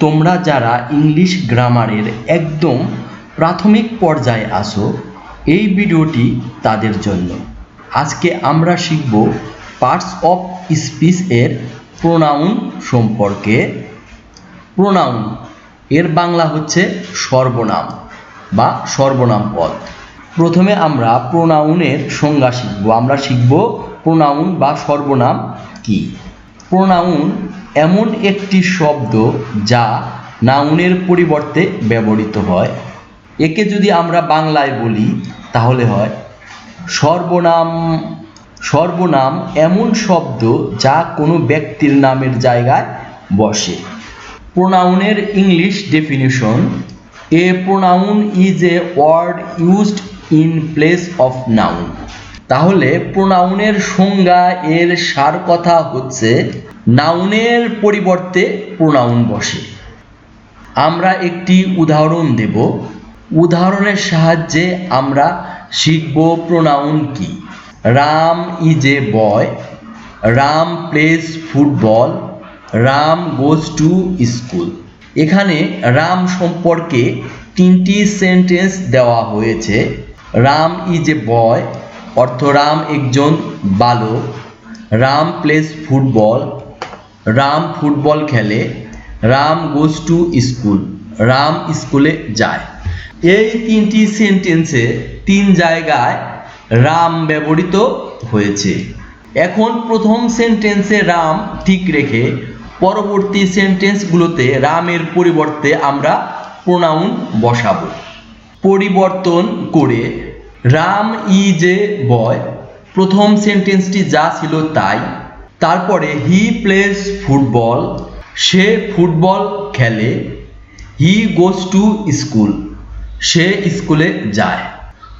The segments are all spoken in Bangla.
তোমরা যারা ইংলিশ গ্রামারের একদম প্রাথমিক পর্যায়ে আসো এই ভিডিওটি তাদের জন্য। আজকে আমরা শিখব পার্টস অফ স্পিচ এর প্রোনাউন সম্পর্কে। প্রোনাউন, এর বাংলা হচ্ছে সর্বনাম বা সর্বনাম পদ। প্রথমে আমরা প্রোনাউনের সংজ্ঞা শিখব। আমরা শিখব প্রোনাউন বা সর্বনাম কি? প্রোনাউন এমন একটি শব্দ যা নাউনের পরিবর্তে ব্যবহৃত হয়। একে যদি আমরা বাংলায় বলি, তাহলে হয় সর্বনাম। সর্বনাম এমন শব্দ যা কোনো ব্যক্তির নামের জায়গায় বসে। প্রোনাউনের English definition, a pronoun is a word used in place of noun. তাহলে প্রোনাউনের সংজ্ঞা এর সার কথা হচ্ছে নাউনের পরিবর্তে প্রোনাউন বসে। আমরা একটি উদাহরণ দেব। উদাহরণের সাহায্যে আমরা শিখব প্রোনাউন কি। Ram is a boy, Ram plays football, Ram goes to school. এখানে রাম সম্পর্কে তিনটি সেন্টেন্স দেওয়া হয়েছে। রাম ইজ এ বয়, অর্থ রাম একজন বালক। Ram plays football Ram football খেলে, Ram goes to school Ram স্কুলে যায়। এই তিনটি সেন্টেন্সে তিন জায়গায় রাম ব্যবহৃত হয়েছে। এখন প্রথম সেন্টেন্সে রাম ঠিক রেখে পরবর্তী সেন্টেন্সগুলোতে রামের পরিবর্তে আমরা প্রোনাউন বসাবো। পরিবর্তন করে রাম ইজ এ বয় প্রথম সেন্টেন্সটি যা ছিল তাই। তারপরে হি প্লেস ফুটবল সে ফুটবল খেলে হি গোজ টু স্কুল সে স্কুলে যায়।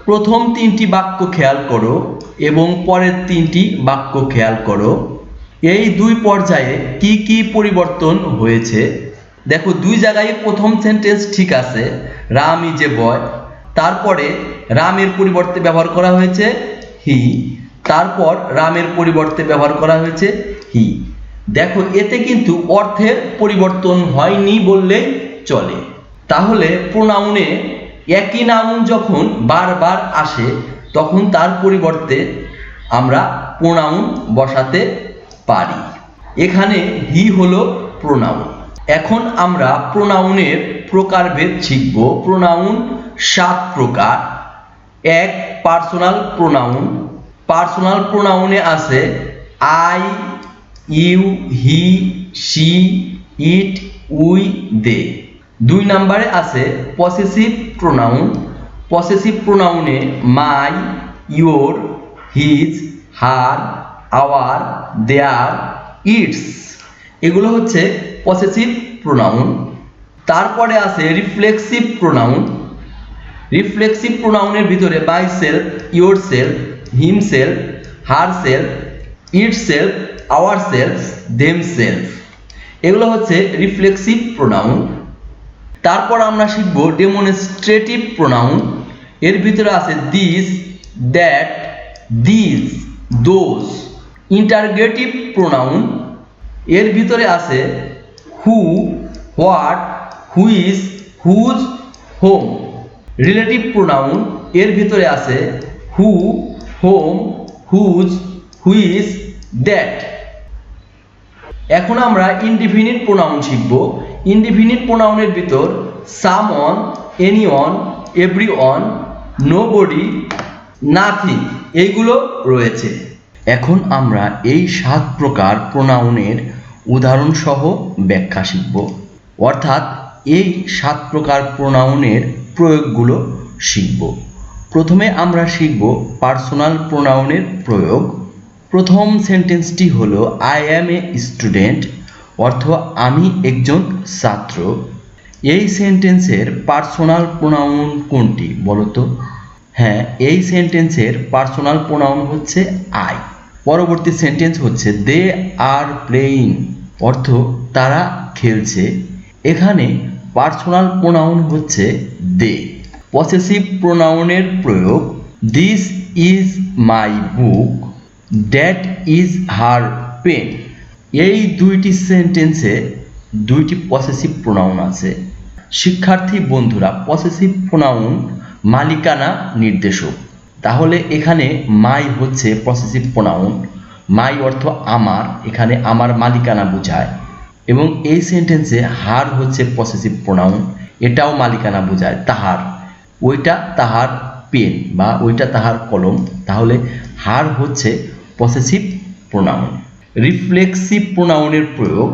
প্রথম তিনটি বাক্য খেয়াল করো এবং পরের তিনটি বাক্য খেয়াল করো। এই দুই পর্যায়ে কি কি পরিবর্তন হয়েছে? দেখো, দুই জায়গায় প্রথম সেন্টেন্স ঠিক আছে, রাম ইজ এ বয় তারপরে রামের পরিবর্তে ব্যবহার করা হয়েছে হি তারপর রামের পরিবর্তে ব্যবহার করা হয়েছে হি। দেখো, এতে কিন্তু অর্থের পরিবর্তন হয়নি বললেই চলে। তাহলে প্রোনাউনে একই নাউন যখন বারবার আসে, তখন তার পরিবর্তে আমরা প্রোনাউন বসাতে পারি। এখানে হি হলো প্রোনাউন এখন আমরা প্রোনাউনের প্রকারভেদ শিখব। প্রোনাউন সাত প্রকার। এক পার্সোনাল প্রোনাউন পার্সোনাল প্রোনাউনে আছে I you he she it we they দুই নাম্বারে আছে possessive pronoun possessive প্রোনাউনে my your his her our their its এগুলো হচ্ছে পসেসিভ প্রোনাউন তারপরে আছে রিফ্লেক্সিভ প্রোনাউন রিফ্লেক্সিভ প্রোনাউনের ভিতরে myself yourself himself herself itself ourself themself এগুলো হচ্ছে রিফ্লেক্সিভ প্রোনাউন তারপর আমরা শিখব ডেমনস্ট্রেটিভ প্রোনাউন এর ভিতরে আছে this that this those interrogative pronoun এর ভিতরে আছে who what which whose whom relative pronoun এর ভিতরে আছে who whom whose which that এখন আমরা ইনডিফিনিট প্রোনাউন শিখব। ইনডিফিনিট প্রোনাউনের ভিতর someone anyone no body nothing এইগুলো রয়েছে। এখন আমরা এই সাত প্রকার প্রোনাউনের উদাহরণসহ ব্যাখ্যা শিখব। অর্থাৎ এই সাত প্রকার প্রোনাউনের প্রয়োগগুলো শিখব। প্রথমে আমরা শিখব পার্সোনাল প্রোনাউনের প্রয়োগ। প্রথম সেন্টেন্সটি হল আই অ্যাম এ স্টুডেন্ট অর্থ, আমি একজন ছাত্র এই সেন্টেন্সের পার্সোনাল প্রোনাউন কোনটি বলো তো? হ্যাঁ এই সেন্টেন্সের পার্সোনাল প্রোনাউন হচ্ছে আই পরবর্তী সেন্টেন্স হচ্ছে দে আর প্লেয়িং অর্থ, তারা খেলছে এখানে পার্সোনাল প্রোনাউন হচ্ছে দে পসেসিভ প্রোনাউনের প্রয়োগ this is my book that is her pen এই দুইটি সেন্টেন্সে দুইটি পসেসিভ প্রোনাউন আছে। শিক্ষার্থী বন্ধুরা পসেসিভ প্রোনাউন মালিকানা নির্দেশক। তাহলে এখানে মাই হচ্ছে পসেসিভ প্রোনাউন মাই অর্থ আমার এখানে আমার মালিকানা বোঝায়। এবং এই সেন্টেন্সে হার হচ্ছে পসেসিভ প্রোনাউন এটাও মালিকানা বোঝায়, তাহার ওইটা তাহার পেন বা ওইটা তাহার কলম। তাহলে হার হচ্ছে পসেসিভ প্রোনাউন রিফ্লেক্সিভ প্রোনাউনের প্রয়োগ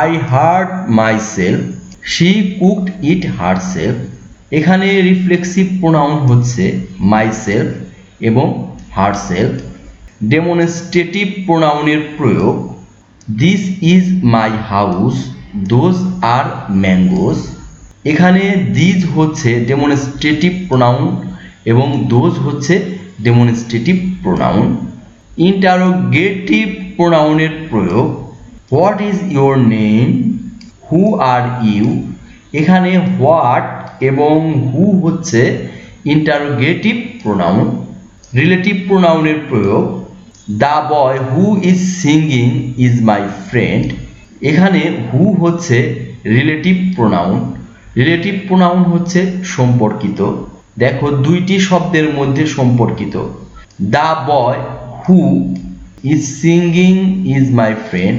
I hurt myself she cooked it herself এখানে রিফ্লেক্সিভ প্রোনাউন হচ্ছে মাই সেলফ এবং হার সেলফ ডেমনস্ট্রেটিভ প্রোনাউনের প্রয়োগ this is my house those are mangoes এখানে দিজ হচ্ছে ডেমনস্ট্রেটিভ প্রোনাউন এবং দোজ হচ্ছে ডেমনস্ট্রেটিভ প্রোনাউন ইন্টারোগেটিভ প্রোনাউনের প্রয়োগ। What is your name who are you এখানে হোয়াট এবং হু হচ্ছে ইন্টারোগেটিভ প্রোনাউন রিলেটিভ প্রোনাউনের প্রয়োগ। The boy who is singing is my friend এখানে হু হচ্ছে রিলেটিভ প্রোনাউন রিলেটিভ প্রোনাউন হচ্ছে সম্পর্কিত। দেখো, দুইটি শব্দের মধ্যে সম্পর্কিত। The boy who is singing is my friend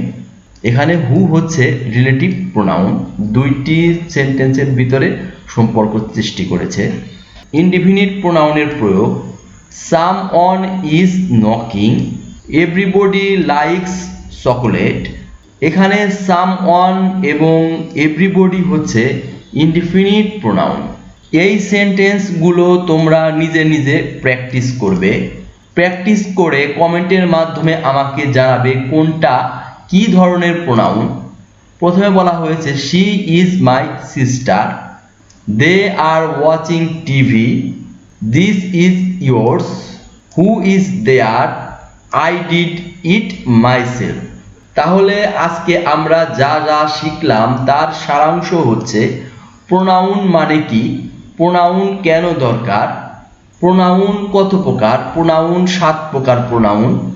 এখানে হু হচ্ছে রিলেটিভ প্রোনাউন দুইটি সেন্টেন্সের ভিতরে সম্পর্ক সৃষ্টি করেছে। ইনডিফিনিট প্রোনাউনের প্রয়োগ। Someone is knocking everybody likes chocolate এখানে সাম অন এবং এভরিবডি হচ্ছে ইনডিফিনিট প্রোনাউন এই সেন্টেন্সগুলো তোমরা নিজে নিজে প্র্যাকটিস করবে। প্র্যাকটিস করে কমেন্টের মাধ্যমে আমাকে জানাবে কোনটা কি ধরনের প্রোনাউন প্রথমে বলা হয়েছে she is my sister they are watching TV this is yours who is there I did it myself তাহলে আজকে আমরা যা যা শিখলাম, তার সারাংশ হচ্ছে প্রোনাউন মানে কি? প্রোনাউন কেন দরকার? প্রোনাউন কত প্রকার? প্রোনাউন সাত প্রকার প্রোনাউন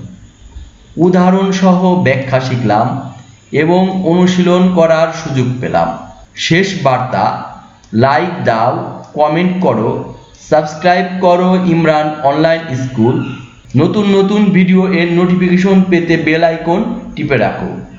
উদাহরণ সহ ব্যাখ্যা শিখলাম এবং অনুশীলন করার সুযোগ পেলাম। শেষ বার্তা, লাইক দাও, কমেন্ট করো, সাবস্ক্রাইব করো ইমরান অনলাইন স্কুল। নতুন নতুন ভিডিও এর নোটিফিকেশন পেতে বেল আইকন টিপে রাখো।